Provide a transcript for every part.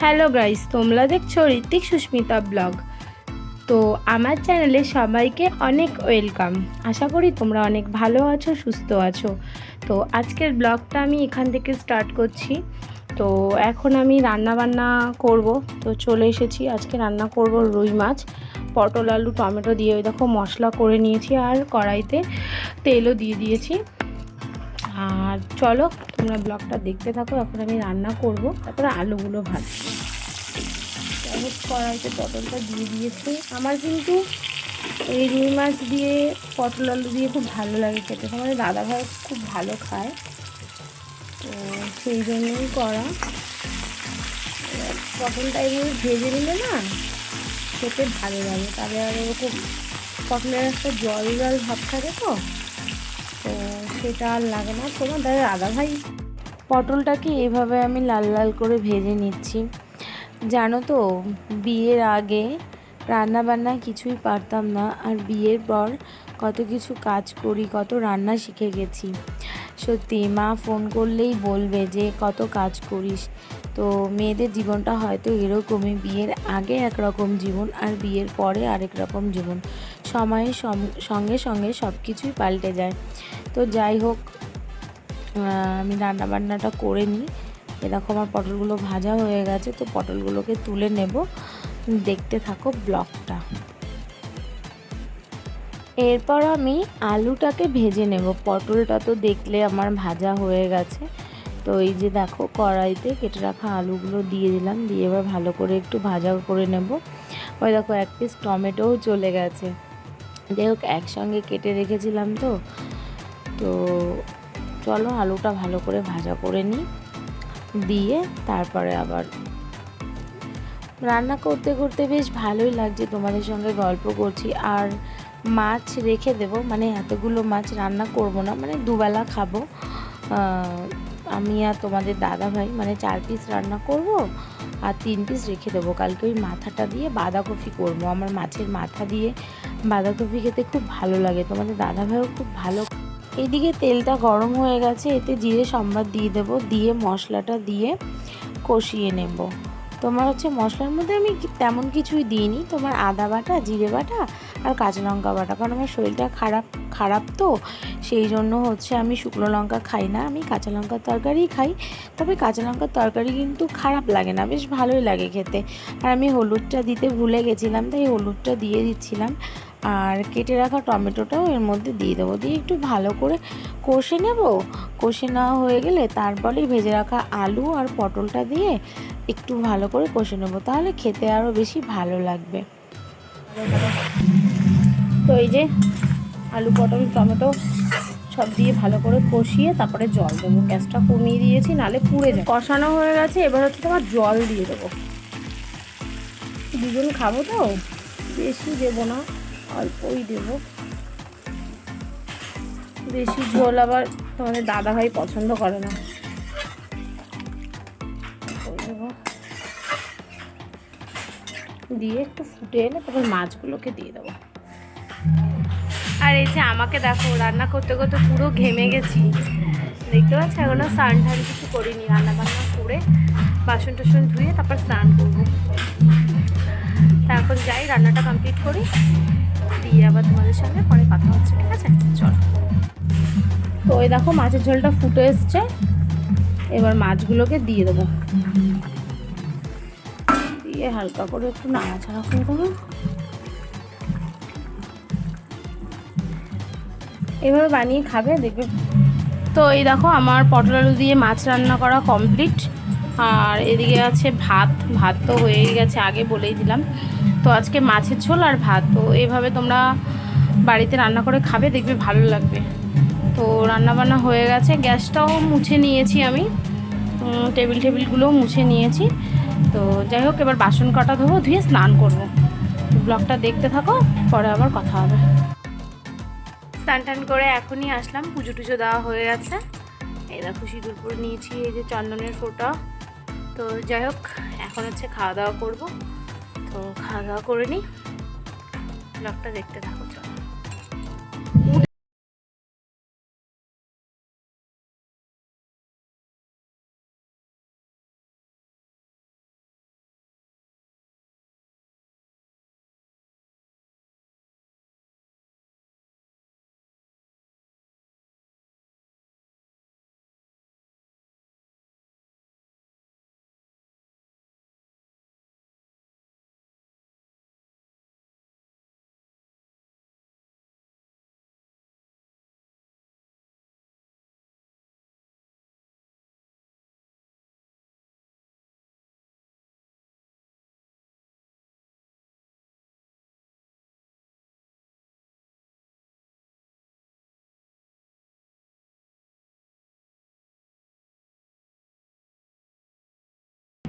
Hello guys, তোমরা দেখছ Hrithik Susmita blog. তো আমার চ্যানেলে সবাইকে অনেক ওয়েলকাম। আশা করি তোমরা অনেক ভালো আছো, সুস্থ আছো। তো আজকের ব্লগটা আমি এখান থেকে স্টার্ট করছি। তো এখন আমি রান্না বান্না করব। তো চলে এসেছি, আজকে রান্না করব রুই মাছ, পটল, আলু, টমেটো দিয়ে। ওই দেখো মশলা করে নিয়েছি আর কড়াইতে তেলও দিয়ে দিয়েছি। আর চলো, তোমরা ব্লগটা দেখতে থাকো, এখন আমি রান্না করব। তারপরে আলুগুলো যাই কড়াইতে পটলটা দিয়ে দিয়েছে। আমার কিন্তু এই রুই মাছ দিয়ে পটল আলু দিয়ে খুব ভালো লাগে খেতে। আমাদের দাদাভাই খুব ভালো খায়। তো সেই জন্যই করা। পটলটা এইভাবে ভেজে নিলে না খেতে ভালো লাগে। তাহলে আর ওরকম পটলের একটা জল জল ভাব থাকে তো? সেটা আর লাগে না। তোমার দাদা দাদা ভাই, পটলটাকে এভাবে আমি লাল লাল করে ভেজে নিচ্ছি। জানো তো, বিয়ের আগে রান্না বান্না কিছুই পারতাম না, আর বিয়ের পর কত কিছু কাজ করি, কত রান্না শিখে গেছি। সত্যি, মা ফোন করলেই বলবে যে, কত কাজ করিস? তো মেয়েদের জীবনটা হয়তো এরকমই, বিয়ের আগে একরকম জীবন, আর বিয়ের পরে আরেক রকম জীবন। সময়ের সঙ্গে সঙ্গে সব কিছুই পাল্টে যায়। তো যাই হোক আমি রান্না বান্নাটা করে নিই। এরকম আমার পটলগুলো ভাজা হয়ে গেছে, তো পটলগুলোকে তুলে নেব। দেখতে থাকো ব্লগটা। এরপর আমি আলুটাকে ভেজে নেব। পটলটা তো দেখলে আমার ভাজা হয়ে গেছে। তো এই যে দেখো, কড়াইতে কেটে রাখা আলুগুলো দিয়ে দিলাম, দিয়ে এবার ভালো করে একটু ভাজা করে নেব। ওই দেখো, এক পিস টমেটোও চলে গেছে। যাই হোক, একসঙ্গে কেটে রেখেছিলাম তো। তো চলো আলুটা ভালো করে ভাজা করে নিই। দিয়ে তারপরে আবার রান্না করতে করতে বেশ ভালোই লাগছে তোমাদের সঙ্গে গল্প করছি। আর মাছ রেখে দেব মানে এতগুলো মাছ রান্না করব না মানে দুবেলা খাব। আমি আর তোমাদের দাদা ভাই মানে চার পিস রান্না করব আর তিন পিস রেখে দেবো। কালকে ওই মাথাটা দিয়ে বাঁধাকপি করব। আমার মাছের মাথা দিয়ে বাঁধাকপি খেতে খুব ভালো লাগে। তোমাদের দাদা ভাইও খুব ভালো এদিকে তেলটা গরম হয়ে গেছে, এতে জিরে সম্বাদ দিয়ে দেবো, দিয়ে মশলাটা দিয়ে কষিয়ে নেব। তোমার হচ্ছে মশলার মধ্যে আমি তেমন কিছুই দিইনি। তোমার আদা বাটা, জিরে বাটা আর কাঁচা লঙ্কা বাটা। কারণ আমার শরীরটা খারাপ খারাপ তো, সেই জন্য হচ্ছে আমি শুকনো লঙ্কা খাই না। আমি কাঁচা লঙ্কার তরকারিই খাই, তবে কাঁচা লঙ্কার তরকারি কিন্তু খারাপ লাগে না, বেশ ভালোই লাগে খেতে। আর আমি হলুদটা দিতে ভুলে গেছিলাম, তাই হলুদটা দিয়ে দিচ্ছিলাম। আর কেটে রাখা টমেটোটাও এর মধ্যে দিয়ে দেবো। দিয়ে একটু ভালো করে কষে নেব। কষে নেওয়া হয়ে গেলে তারপরেই ভেজে রাখা আলু আর পটলটা দিয়ে একটু ভালো করে কষে নেব। তাহলে খেতে আরও বেশি ভালো লাগবে। তো এই যে আলু, পটল, টমেটো সব দিয়ে ভালো করে কষিয়ে তারপরে জল দেবো। গ্যাসটা কমিয়ে দিয়েছি, নালে পুড়ে যায় কষানো হয়ে গেছে, এবার হচ্ছে তোমার জল দিয়ে দেবো। দুজন খাব তো? বেশি দেবো না। অল্পই দেবো। বেশি ঝোল আবার তোমাদের দাদা ভাই পছন্দ করে না। দিয়ে একটু ফুটে এলে তারপর মাছগুলোকে দিয়ে দেবো। আর এই যে আমাকে দেখো, রান্না করতে করতে পুরো ঘেমে গেছি। দেখতে পাচ্ছি? এখনও স্নান টান কিছু করিনি রান্না বান্না করে বাসন টাসন ধুয়ে তারপর স্নান করব। তারপর যাই, রান্নাটা কমপ্লিট করি। দিয়ে আবার তোমাদের সঙ্গে পরে কথা হচ্ছে, ঠিক আছে? চলো। তো ওই দেখো মাছের ঝোলটা ফুটে এসছে। এবার মাছগুলোকে দিয়ে দেবো। দিয়ে হালকা করে একটু নাড়াচাড়া করে দেবো। এভাবে বানিয়ে খাবে, দেখবে। তো এই দেখো আমার পটল আলু দিয়ে মাছ রান্না করা কমপ্লিট। আর এদিকে আছে ভাত ভাত তো হয়েই গেছে, আগে বলেই দিলাম। তো আজকে মাছের ঝোল আর ভাত। তো এইভাবে তোমরা বাড়িতে রান্না করে খাবে, দেখবে ভালো লাগবে। তো রান্না বান্না হয়ে গেছে। গ্যাসটাও মুছে নিয়েছি আমি। টেবিল টেবিলগুলোও মুছে নিয়েছি। তো যাই হোক, এবার বাসন কাটা ধোবো, ধুয়ে স্নান করব। ব্লগটা দেখতে থাকো, পরে আবার কথা হবে। স্নান টান করে এখনই আসলাম। পুজো টুজো দেওয়া হয়ে গেছে। এই দেখো সিঁদুর পরে নিয়েছি, এই যে চন্দনের ফোঁটা। তো যাই হোক, এখন হচ্ছে খাওয়া দাওয়া করব। তো খাওয়া দাওয়া করে নিই। ব্লগটা দেখতে থাকো চলো।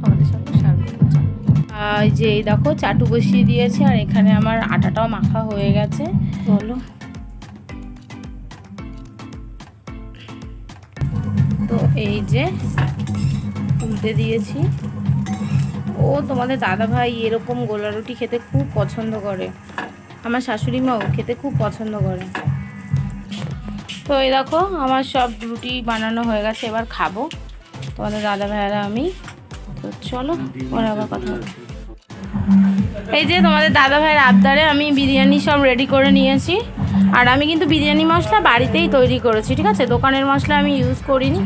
তোমাদের সঙ্গে শেয়ার এই যে এই দেখো চাটু বসিয়ে দিয়েছে আর এখানে আমার আটাটাও মাখা হয়ে গেছে। বলো। তো এই যে উল্টে দিয়েছি। ও তোমাদের দাদা ভাই এরকম গোলা রুটি খেতে খুব পছন্দ করে। আমার শাশুড়ি মাও খেতে খুব পছন্দ করে। তো এই দেখো আমার সব রুটি বানানো হয়ে গেছে এবার খাব। তোমাদের দাদা ভাইয়ারা আমি চলো পরে আবার কথা এই যে তোমাদের দাদা ভাইয়ের আবদারে আমি বিরিয়ানি সব রেডি করে নিয়েছি। আর আমি কিন্তু বিরিয়ানি মশলা বাড়িতেই তৈরি করেছি, ঠিক আছে? দোকানের মশলা আমি ইউজ করিনি।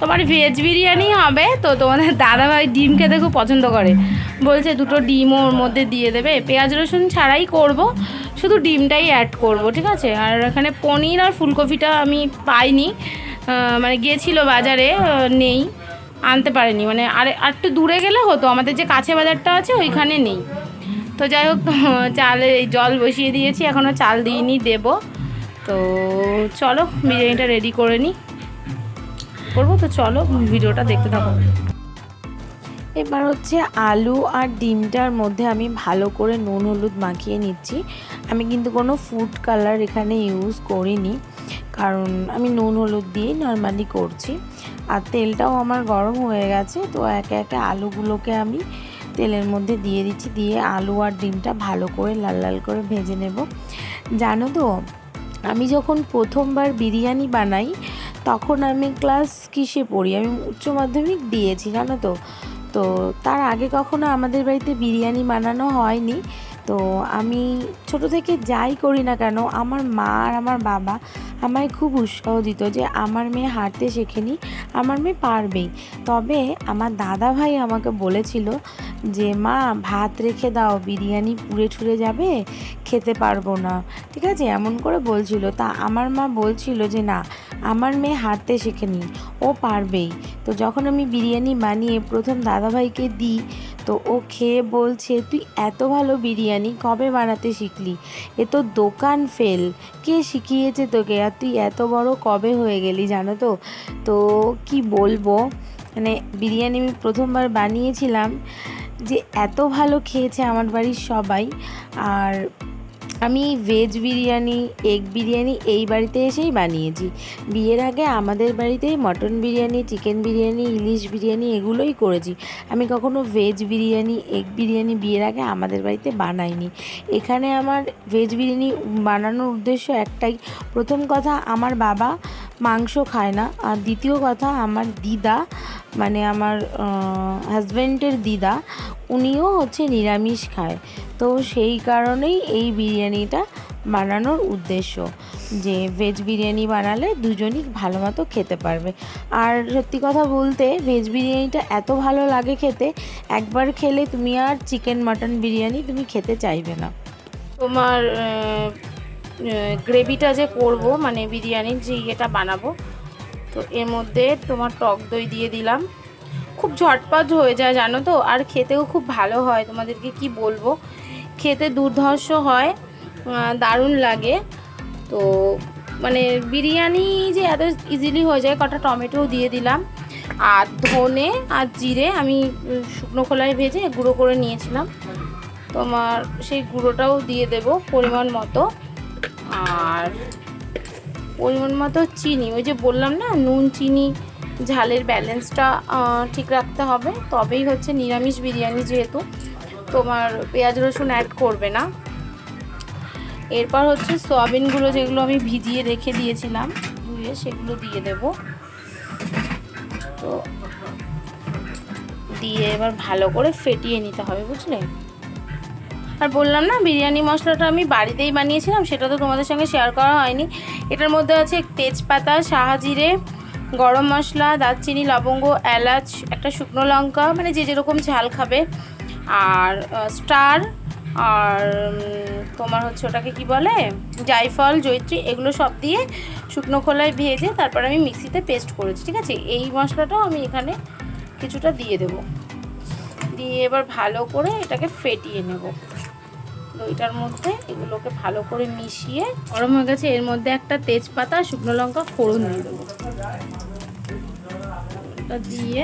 তোমার ভেজ বিরিয়ানি হবে, তো তোমাদের দাদা ভাই ডিম খেতে খুব পছন্দ করে। বলছে দুটো ডিম ওর মধ্যে দিয়ে দেবে। পেঁয়াজ রসুন ছাড়াই করব, শুধু ডিমটাই অ্যাড করব, ঠিক আছে? আর এখানে পনির আর ফুলকপিটা আমি পাইনি। মানে গিয়েছিল বাজারে নেই। আনতে পারেনি। মানে আর একটু দূরে গেলে হতো, আমাদের যে কাছে বাজারটা আছে ওইখানে নেই। তো যাই হোক, চালে এই জল বসিয়ে দিয়েছি, এখনও চাল দিইনি, দেব। তো চলো, বিরিয়ানিটা রেডি করে নিই করব তো চলো, ভিডিওটা দেখতে থাকো। এবার হচ্ছে আলু আর ডিমটার মধ্যে আমি ভালো করে নুন হলুদ মাখিয়ে নিচ্ছি। আমি কিন্তু কোনো ফুড কালার এখানে ইউজ করিনি। কারণ আমি নুন, হলুদ দিয়েই নর্মালি করছি। আর তেলটাও আমার গরম হয়ে গেছে, তো একে একে আলুগুলোকে আমি তেলের মধ্যে দিয়ে দিচ্ছি, দিয়ে আলু আর ডিমটা ভালো করে লাল লাল করে ভেজে নেব। জানো তো, আমি যখন প্রথমবার বিরিয়ানি বানাই, তখন আমি ক্লাস কিসে পড়ি? আমি উচ্চ মাধ্যমিক দিয়েছি, জানো তো। তো তার আগে কখনো আমাদের বাড়িতে বিরিয়ানি বানানো হয়নি। তো আমি ছোট থেকে যাই করি না কেন, আমার মা আর আমার বাবা আমায় খুব উৎসাহ দিত যে আমার মেয়ে হাঁটতে শেখেনি, আমার মেয়ে পারবেই। তবে আমার দাদা ভাই আমাকে বলেছিল যে, মা, ভাত রেখে দাও, বিরিয়ানি পুড়ে ছুড়ে যাবে, খেতে পারব না। ঠিক আছে? এমন করে বলছিল। তা আমার মা বলছিল যে, না, আমার মেয়ে হাঁটতে শেখেনি, ও পারবেই। তো যখন আমি বিরিয়ানি বানিয়ে প্রথম দাদাভাইকে দিই, তো ও খেয়ে বলছে, তুই এত ভালো বিরিয়ানি কবে বানাতে শিখলি? এ তো দোকান ফেল। কে শিখিয়েছে তোকে? আর তুই এত বড় কবে হয়ে গেলি জানো তো? তো কি বলব? মানে বিরিয়ানি আমি প্রথমবার বানিয়েছিলাম যে এত ভালো খেয়েছে আমার বাড়ির সবাই। আর আমি ভেজ বিরিয়ানি এগ বিরিয়ানি এই বাড়িতে এসেই বানিয়েছি। বিয়ের আগে আমাদের বাড়িতেই মটন বিরিয়ানি চিকেন বিরিয়ানি, ইলিশ বিরিয়ানি এগুলোই করেছি। আমি কখনো ভেজ বিরিয়ানি এগ বিরিয়ানি বিয়ের আগে আমাদের বাড়িতে বানাইনি। এখানে আমার ভেজ বিরিয়ানি বানানোর উদ্দেশ্য একটাই। প্রথম কথা, আমার বাবা মাংস খায় না। আর দ্বিতীয় কথা, আমার দিদা মানে আমার হাজব্যান্ডের দিদা, উনিও হচ্ছে নিরামিষ খায়। তো সেই কারণেই এই বিরিয়ানিটা বানানোর উদ্দেশ্য, যে ভেজ বিরিয়ানি বানালে দুজনই ভালো মতো খেতে পারবে। আর সত্যি কথা বলতে ভেজ বিরিয়ানিটা এত ভালো লাগে খেতে, একবার খেলে তুমি আর চিকেন মাটন বিরিয়ানি তুমি খেতে চাইবে না। তোমার গ্রেভিটা যে করব মানে বিরিয়ানির যে ইয়েটা বানাবো, তো এর মধ্যে তোমার টক দই দিয়ে দিলাম। খুব ঝটপট হয়ে যায়, জানো তো? আর খেতেও খুব ভালো হয়, তোমাদেরকে কি বলব? খেতে দুর্ধর্ষ হয় দারুণ লাগে। তো মানে বিরিয়ানি যে এত ইজিলি হয়ে যায়, কটা টমেটোও দিয়ে দিলাম। আর ধনে আর জিরে আমি শুকনো খোলায় ভেজে গুঁড়ো করে নিয়েছিলাম। তোমার সেই গুঁড়োটাও দিয়ে দেব পরিমাণ মতো। আর পরিমাণ মতো চিনি, ওই যে বললাম না, নুন, চিনি, ঝালের ব্যালেন্সটা ঠিক রাখতে হবে। তবেই হচ্ছে নিরামিষ বিরিয়ানি যেহেতু, তোমার পেঁয়াজ রসুন অ্যাড করবে না। এরপর হচ্ছে সয়াবিনগুলো যেগুলো আমি ভিজিয়ে রেখে দিয়েছিলাম, ধুয়ে সেগুলো দিয়ে দেব। তো দিয়ে এবার ভালো করে ফেটিয়ে নিতে হবে, বুঝলে? আর বললাম না, বিরিয়ানি মশলাটা আমি বাড়িতেই বানিয়েছিলাম, সেটা তো তোমাদের সঙ্গে শেয়ার করা হয়নি। এটার মধ্যে আছে তেজপাতা সাহাজিরে গরম মশলা, দারচিনি, লবঙ্গ, এলাচ, একটা শুকনো লঙ্কা মানে যে যেরকম ঝাল খাবে। আর স্টার, আর তোমার হচ্ছে ওটাকে কি বলে? জায়ফল জৈত্রী এগুলো সব দিয়ে শুকনো খোলায় ভেজে তারপর আমি মিক্সিতে পেস্ট করেছি, ঠিক আছে? এই মশলাটাও আমি এখানে কিছুটা দিয়ে দেবো। দিয়ে এবার ভালো করে এটাকে ফেটিয়ে নেব। দইটার মধ্যে এগুলোকে ভালো করে মিশিয়ে গরম হয়ে গেছে। এর মধ্যে একটা তেজপাতা, শুকনো লঙ্কা, ফোড়ন দিয়ে দেবো। এটা দিয়ে,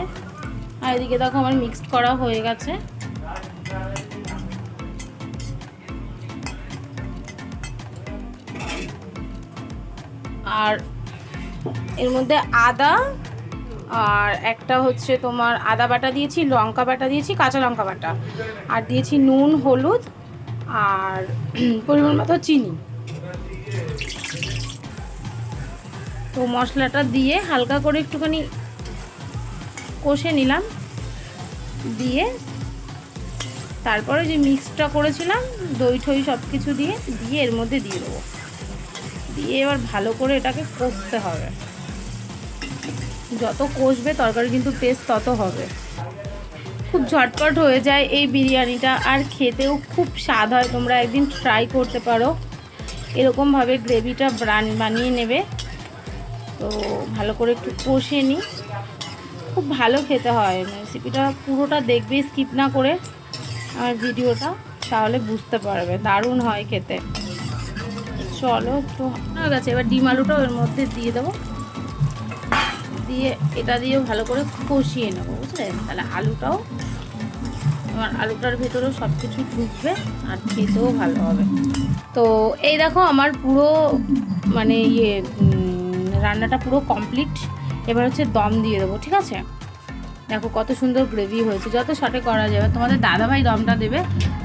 আর এদিকে দেখো আমার মিক্সড করা হয়ে গেছে। আর এর মধ্যে আদা, আর একটা হচ্ছে তোমার আদা বাটা দিয়েছি, লঙ্কা বাটা দিয়েছি, কাঁচা লঙ্কা বাটা। আর দিয়েছি নুন, হলুদ আর পরিমাণ মতো চিনি। তো মশলাটা দিয়ে হালকা করে একটুখানি কষে নিলাম। দিয়ে তারপরে যে মিক্সটা করেছিলাম, দই ঠই সব কিছু দিয়ে দিয়ে এর মধ্যে দিয়ে দেবো। দিয়ে এবার ভালো করে এটাকে কষতে হবে। যত কষবে তরকারি কিন্তু টেস্ট তত হবে। খুব ঝটপট হয়ে যায় এই বিরিয়ানিটা, আর খেতেও খুব স্বাদ হয়, তোমরা একদিন ট্রাই করতে পারো। এরকমভাবে গ্রেভিটা বানিয়ে নেবে। তো ভালো করে একটু কষে নিই। খুব ভালো খেতে হয় রেসিপিটা পুরোটা দেখবে স্কিপ না করে আমার ভিডিওটা, তাহলে বুঝতে পারবে, দারুণ হয় খেতে। চলো একটু, হয়ে গেছে, এবার ডিম আলুটাও এর মধ্যে দিয়ে দেবো। দিয়ে, এটা দিয়েও ভালো করে কষিয়ে নেব, বুঝলে? তাহলে আলুটাও, আমার আলুটার ভেতরেও সব কিছু ঢুকবে আর খেতেও ভালো হবে। তো এই দেখো আমার পুরো মানে ইয়ে রান্নাটা পুরো কমপ্লিট এবার হচ্ছে দম দিয়ে দেবো, ঠিক আছে? দেখো কত সুন্দর গ্রেভি হয়েছে, যত শর্টে করা যাবে। তোমাদের দাদাভাই দমটা দেবে,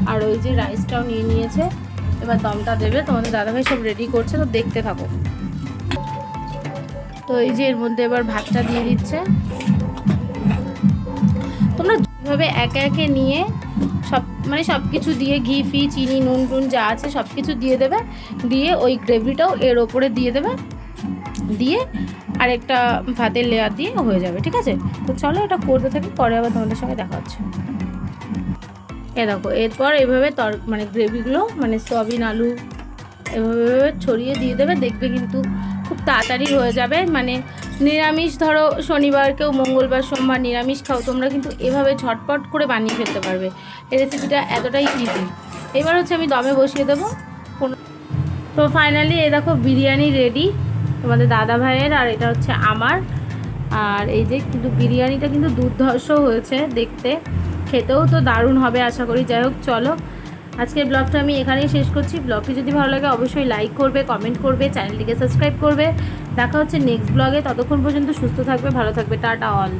আর ওই যে রাইসটাও নিয়ে নিয়েছে। এবার দমটা দেবে, তোমাদের দাদাভাই সব রেডি করছে, তো দেখতে থাকো। তো এই যে এর মধ্যে এবার ভাতটা দিয়ে দিচ্ছে। তোমরা যেভাবে একে একে নিয়ে সব মানে সব কিছু দিয়ে ঘি, ফি, চিনি, নুন, টুন যা আছে সব কিছু দিয়ে দেবে। দিয়ে ওই গ্রেভিটাও এর ওপরে দিয়ে দেবে। দিয়ে আরেকটা ভাতের লেয়ার দিয়ে হয়ে যাবে, ঠিক আছে? তো চলো এটা করতে থাকি, পরে আবার তোমাদের সঙ্গে দেখা হচ্ছে। এ দেখো, এরপর এভাবে তর মানে গ্রেভিগুলো মানে সয়াবিন, আলু এভাবে ছড়িয়ে দিয়ে দেবে। দেখবে কিন্তু খুব তাড়াতাড়ি হয়ে যাবে। মানে নিরামিষ ধরো শনিবার কেউ মঙ্গলবার সোমবার নিরামিষ খাও, তোমরা কিন্তু এভাবে ঝটপট করে বানিয়ে ফেলতে পারবে। এই রেসিপিটা এতটাই ইজি এবার হচ্ছে আমি দমে বসিয়ে দেবো। তো ফাইনালি এই দেখো বিরিয়ানি রেডি তোমাদের দাদা ভাইয়ের আর এটা হচ্ছে আমার। আর এই যে কিন্তু বিরিয়ানিটা কিন্তু দুর্ধর্ষ হয়েছে দেখতে। খেতেও তো দারুণ হবে আশা করি। যাই হোক, চলো। আজকের ব্লগটা আমি এখানেই শেষ করছি। ব্লগটি যদি ভালো লাগে অবশ্যই লাইক করবে কমেন্ট করবে চ্যানেলটিকে সাবস্ক্রাইব করবে। দেখা হচ্ছে নেক্সট ব্লগে ততক্ষণ পর্যন্ত সুস্থ থাকবে, ভালো থাকবে। Tata all